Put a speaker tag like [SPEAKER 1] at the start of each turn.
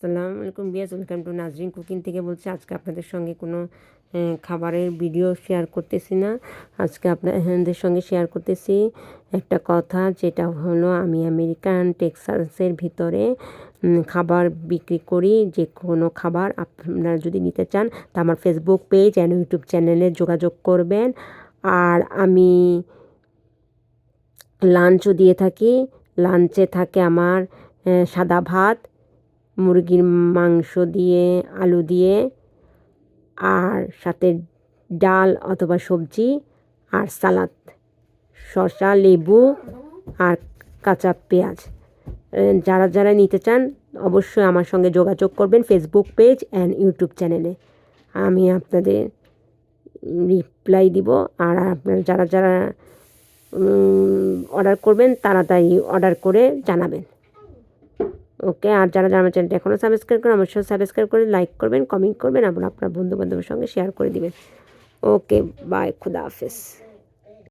[SPEAKER 1] আসসালামু আলাইকুম বিয়াস, ওয়েলকাম টু নাজরিন কুকিং থেকে বলছি আজকে আপনাদের সঙ্গে কোনো খাবারের ভিডিও শেয়ার করতেছি না। আজকে আপনাদের সঙ্গে শেয়ার করতেছি একটা কথা, যেটা হলো আমি আমেরিকান টেক্সাসের ভিতরে খাবার বিক্রি করি, যে কোনো খাবার আপনারা যদি নিতে চান, তা আমার ফেসবুক পেজ অ্যান্ড ইউটিউব চ্যানেলে যোগাযোগ করবেন। আর আমি লাঞ্চও দিয়ে থাকি লাঞ্চে থাকে আমার সাদা ভাত মুরগির মাংস দিয়ে, আলু দিয়ে, আর সাথে ডাল অথবা সবজি, আর সালাদ, শসা, লেবু, আর কাঁচা পেঁয়াজ। যারা যারা নিতে চান, অবশ্যই আমার সঙ্গে যোগাযোগ করবেন ফেসবুক পেজ অ্যান্ড ইউটিউব চ্যানেলে আমি আপনাদের রিপ্লাই দিব, আর আপনারা যারা যারা অর্ডার করবেন, তাড়াতাড়ি অর্ডার করে জানাবেন। ওকে? আর যারা আমার চ্যানেলটা এখনও সাবস্ক্রাইব করেন, অবশ্যই সাবস্ক্রাইব করে লাইক করবেন কমেন্ট করবেন আবার আপনার বন্ধুবান্ধবের সঙ্গে শেয়ার করে দিবেন। ওকে বাই খুদা হাফেজ।